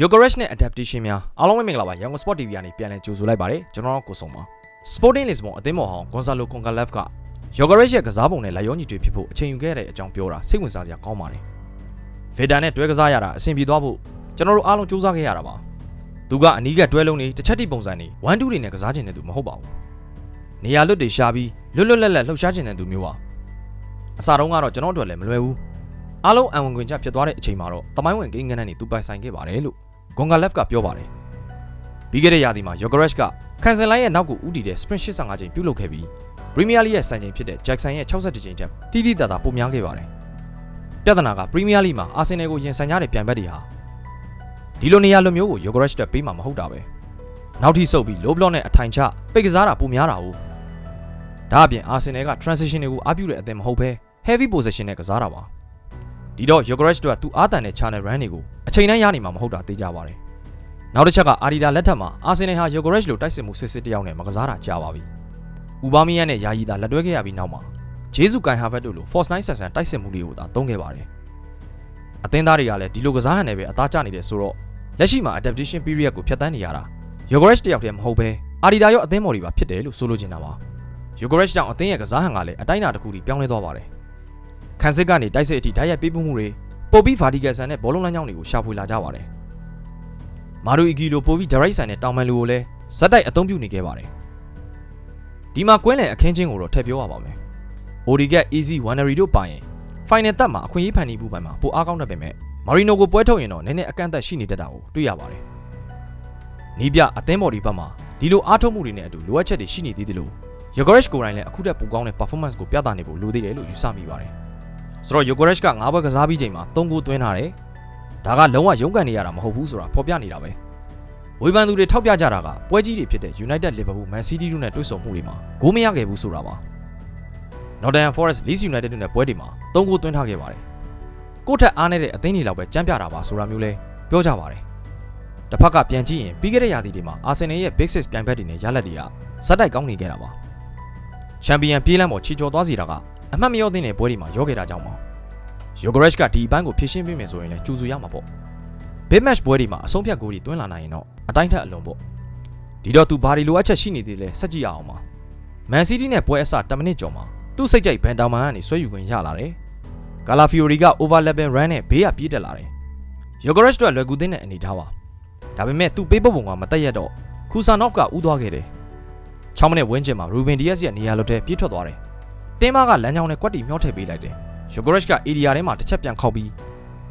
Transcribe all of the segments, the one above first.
Yokeresh နဲ့ adaptation များအားလုံးပဲမင်္ဂလာပါရန်ကုန် Sport TV ကနေပြန်လည်ကြိုဆိုလိုက်ပါတယ်ကျွန်တော်တို့ကိုစုံပါ Sporting Lisbon အသင်းမော်ဟောင်း Gonzalo Concalaf က Yokeresh ရဲ့ကစားပုံနဲ့လက်ရောညီတွေဖြစ်ဖို့အချိန်ယူခဲ့တဲ့အကြောင်းပြောတာစိတ်ဝင်စားစရာကောင်းပါတယ် Veda နဲ့တွဲကစားရတာအဆင်ပြေသွားဖို့ကျွန်တော်တို့အားလုံးစူးစမ်းခဲ့ရတာပါသူကအနီးကတွဲလုံးတွေတစ်ချက်တိပုံစံတွေ1 2တွေနဲ့ကစားခြင်းတဲ့သူမဟုတ်ပါဘူးနေရာလွတ်တွေရှာပြီးလွတ်လွတ်လပ်လပ်လှုပ်ရှားခြင်းတဲ့သူမျိုးပါအစားတုန်းကတော့ကျွန်တော်တို့လည်းမလွယ်ဘူးအားလုံးအံဝင်ခွင်ချက်ဖြစ်သွားတဲ့အချိန်မှာတော့တမိုင်းဝင်ကိန်းကန်းနဲ့နေသူပိုင်ဆိုင်ခဲ့ပါတယ်လို့ ဂွန်ဂါလက်ကပြောပါတယ်။ပြီးခဲ့တဲ့ရာသီမှာ Yokeresh ကကန်ဆယ်လိုင်းရဲ့နောက်ကိုဦးတည်တဲ့ sprint 85ချိန်ပြုတ်လုပ်ခဲ့ပြီး Premier League ရဲ့စံချိန်ဖြစ်တဲ့ Jackson ရဲ့62ချိန်ထက်တိတိတတ်တာပိုများခဲ့ပါတယ်။ပြဿနာက Premier League မှာ Arsenal ကိုရင်ဆိုင်ကြတဲ့ပြိုင်ဘက်တွေဟာဒီလိုနေရာလိုမျိုးကို Yokeresh တက်ပေးမှာမဟုတ်တာပဲ။နောက်ထိဆုပ်ပြီး low block နဲ့အထိုင်ချပိတ်ကစားတာပိုများတာဟုတ်။ဒါအပြင် Arsenal က transition တွေကိုအားပြုတဲ့အသင်းမဟုတ်ဘဲ heavy possession နဲ့ကစားတာပါ။ ဒီတော့ Yokeresh တို့ကသူအားတန်တဲ့ channel run တွေကိုအချိန်တိုင်းရနေမှာမဟုတ်တာသိကြပါတယ်။နောက်တစ်ချက်ကအာဒီဒါလက်ထက်မှာအာဆင်နယ်ဟာ Yokeresh လိုတိုက်စစ်မှုစစ်စစ်တယောက်နဲ့မကစားတာကြာပါပြီ။ဥဘာမီယန်နဲ့ယာယီသာလက်တွဲခဲ့ရပြီးနောက်မှာဂျေဇူကိုင်ဟာဗတ်တို့လို Force 9 Season တိုက်စစ်မှုတွေကိုသာသုံးခဲ့ပါတယ်။အသင်းသားတွေကလည်းဒီလိုကစားဟန်နဲ့ပဲအသားကျနေတယ်ဆိုတော့လက်ရှိမှာ adaptation period ကိုဖျက်ဆီးနေရတာ Yokeresh တယောက်တည်းမဟုတ်ဘဲအာဒီဒါရောအသင်းမော်တွေပါဖြစ်တယ်လို့ဆိုလိုချင်တာပါ။ Yokeresh ကြောင့်အသင်းရဲ့ကစားဟန်ကလည်းအတိုင်းအတာတစ်ခုထိပြောင်းလဲသွားပါတယ်။ ခန်းစစ်ကနေတိုက်စစ်အထိဓာတ်ရိုက်ပေးမှုတွေပိုပြီး vertical ဆန်တဲ့ဘောလုံးလမ်းကြောင်းတွေကိုရှာဖွေလာကြပါတယ်။မာရူအီဂီလိုပိုပြီး direct ဆန်တဲ့တောင်မန်လူကိုလည်းဇက်တိုက်အသုံးပြုနေခဲ့ပါတယ်။ဒီမှာကွင်းလယ်အခင်းချင်းကိုတော့ထည့်ပြောရပါမယ်။ Odigat Easy Winery တို့ပါရင် final တက်မှာအခွင့်အရေးဖန်တီးမှုပိုင်းမှာပိုအားကောင်းတတ်ပေမဲ့မာရီနိုကိုပွဲထုတ်ရင်တော့နည်းနည်းအကန့်အသတ်ရှိနေတတ်တာကိုတွေ့ရပါတယ်။နီးပြအသင်းဘော်ဒီဘက်မှာဒီလိုအားထုတ်မှုတွေနဲ့အတူလိုအပ်ချက်တွေရှိနေသေးတယ်လို့ Yokeresh ကိုယ်တိုင်လည်းအခုတက်ပိုကောင်းတဲ့ performance ကိုပြသနေဖို့လိုသေးတယ်လို့ယူဆမိပါတယ်။ ဆိုတော့ Yokeresh က9ဘွဲကစားပြီးချိန်မှာ3ဂိုးသွင်းထားတယ်။ဒါကလုံးဝရုန်းကန်နေရတာမဟုတ်ဘူးဆိုတာဖော်ပြနေတာပဲ။ဝေဖန်သူတွေထောက်ပြကြတာကပွဲကြီးတွေဖြစ်တဲ့ United Liverpool Man City တို့နဲ့တွေ့ဆုံမှုတွေမှာဂိုးမရခဲ့ဘူးဆိုတာပါ။ Nottingham Forest Leeds United တို့နဲ့ပွဲတွေမှာ3ဂိုးသွင်းထားခဲ့ပါတယ်။ကိုယ့်ထက်အားနည်းတဲ့ အသင်းတွေလောက်ပဲကြမ်းပြတာပါဆိုတာမျိုးလဲပြောကြပါတယ်။တစ်ဖက်ကပြန်ကြည့်ရင်ပြီးခဲ့တဲ့ရာသီတွေမှာ Arsenal ရဲ့ Big Six ပြိုင်ဘက်တွေနဲ့ရလဒ်တွေကဇက်တိုက်ကောင်းနေခဲ့တာပါ။ချန်ပီယံပြေးလမ်းပေါ်ချီကျော်သွားစီတာက အမှတ်မရောသင့်တဲ့ပွဲတွေမှာရောခဲ့တာကြောင့်ပါ။ Yokeresh ကဒီအပိုင်းကိုဖြည့်ရှင်းပေးမယ်ဆိုရင်လည်းကြိုဆိုရမှာပေါ့။ Big Match ပွဲတွေမှာအဆုံးဖြတ်ဂိုးတွေသွင်းလာနိုင်ရင်တော့အတိုင်းထက်အလွန်ပေါ့။ဒီတော့သူဘာတွေလိုအပ်ချက်ရှိနေသေးလဲစက်ကြည့်ရအောင်ပါ။ Man City နဲ့ပွဲအစ10မိနစ်ကျော်မှာသူ့စိတ်ကြိုက်ဘန်တာမန်ကနေဆွဲယူခွင့်ရလာတယ်။ Calafiori က overlapping run နဲ့ဘေးကပြေးတက်လာတယ်။ Yokeresh တို့လွယ်ကူသင်းတဲ့အနေထားပါ။ဒါပေမဲ့သူ့ပေးပုတ်ပုံကမတက်ရက်တော့ Kusanov ကဥသွားခဲ့တယ်။6မိနစ်ဝန်းကျင်မှာ Ruben Dias ရဲ့နေရာလွတ်ထဲပြေးထွက်သွားတယ်။ တင်းမကလမ်းကြောင်းနဲ့ကွက်တီမျောထည့်ပေးလိုက်တယ်။ Yokeresh က area ထဲမှာတစ်ချက်ပြန်ခောက်ပြီး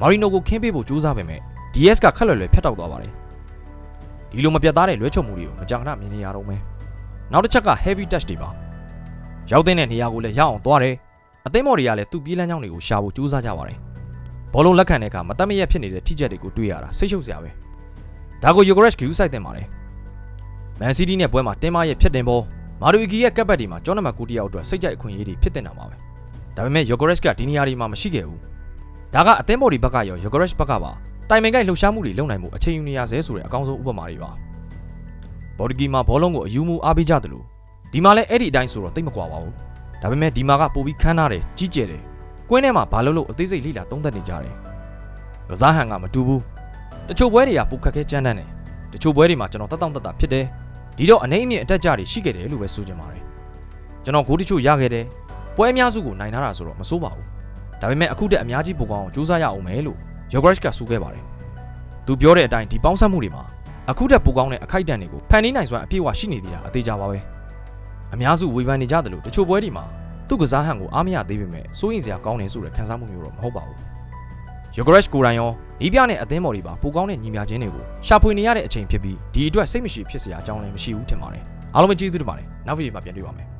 Marino ကိုခင်းပေးဖို့ကြိုးစားပေမဲ့ DS ကခက်လွယ်လွယ်ဖြတ်တောက်သွားပါတယ်။ဒီလိုမပြတ်သားတဲ့လွဲချော်မှုတွေကိုမကြာခဏမြင်နေရတော့မယ်။နောက်တစ်ချက်က heavy touch တွေပါ။ရောက်တဲ့နေရာကိုလည်းရအောင်သွားတယ်။အသင်းမော်တွေကလည်းသူ့ပြေးလမ်းကြောင်းတွေကိုရှာဖို့ကြိုးစားကြပါတယ်။ဘောလုံးလက်ခံတဲ့အခါမတတ်မရက်ဖြစ်နေတဲ့ထိချက်တွေကိုတွေ့ရတာစိတ်ရှုပ်စရာပဲ။ဒါကို Yokeresh ကယူဆိုင်တင်ပါတယ်။ Man City နဲ့ပွဲမှာတင်းမရဲ့ဖြစ်တင်ပေါ် မာဒူအီဂီရဲ့ကပ်ပတ်ဒီမှာကျောနမကူတီယာအတွက်စိတ်ကြိုက်အခွင့်အရေးတွေဖြစ်တင်တာပါပဲ။ဒါပေမဲ့ Yokeresh ကဒီနေရာတွေမှာမရှိခဲ့ဘူး။ဒါကအသင်းဘော်ဒီဘက်ကရော Yokeresh ဘက်ကပါတိုင်ပင်ကိုက်လှုပ်ရှားမှုတွေလုပ်နိုင်မှုအချိန်ယူနေရဆဲဆိုတဲ့အကောင်းဆုံးဥပမာတွေပါ။ဘော်ဒီဂီမှာဘောလုံးကိုအယူမူအားပေးကြတယ်လို့ဒီမှာလည်းအဲ့ဒီအတိုင်းဆိုတော့တိတ်မကွာပါဘူး။ဒါပေမဲ့ဒီမှာကပိုပြီးခမ်းနားတယ်ကြီးကျယ်တယ်။ကွင်းထဲမှာဘာလို့လို့အသေးစိတ်လိလာသုံးသပ်နေကြတယ်။ကစားဟန်ကမတူဘူး။တချို့ပွဲတွေကပိုခက်ခဲကြမ်းတမ်းတယ်။တချို့ပွဲတွေမှာကျွန်တော်တက်တောင့်တက်တာဖြစ်တယ်။ ဒီတော့အနေအမြင့်အတက်ကြတွေရှိခဲ့တယ်လို့ပဲဆိုချင်ပါတယ်။ကျွန်တော်ဂိုးတချို့ရခဲ့တယ်။ပွဲအများစုကိုနိုင်ထားတာဆိုတော့မစိုးပါဘူး။ဒါပေမဲ့အခုတက်အများကြီးပိုကောင်းအောင်ကြိုးစားရအောင်မယ်လို့ Yokeresh ကဆိုခဲ့ပါတယ်။သူပြောတဲ့အတိုင်းဒီပေါင်းစပ်မှုတွေမှာအခုတက်ပိုကောင်းတဲ့အခိုက်အတန့်တွေကိုဖန်တီးနိုင်စွမ်းအပြည့်အဝရှိနေသေးတာအသေးကြပါပဲ။အများစုဝေဖန်နေကြတယ်လို့တချို့ပွဲတွေမှာသူ့ကစားဟန်ကိုအားမရသေးပေမဲ့စိုးရင်စရာကောင်းတယ်ဆိုတဲ့ခံစားမှုမျိုးတော့မဟုတ်ပါဘူး။ Yokeresh ကိုယ်တိုင်ရော ဤပြနဲ့အသင်းမော်တွေပါပိုကောင်းတဲ့ညီမချင်းတွေကိုရှာဖွေနေရတဲ့အချိန်ဖြစ်ပြီးဒီအတွက်စိတ်မရှိဖြစ်စရာအကြောင်းလည်းမရှိဘူးထင်ပါတယ်။အားလုံးပဲကျေးဇူးတင်ပါတယ်။နောက်ဗီဒီယိုမှာပြန်တွေ့ပါမယ်။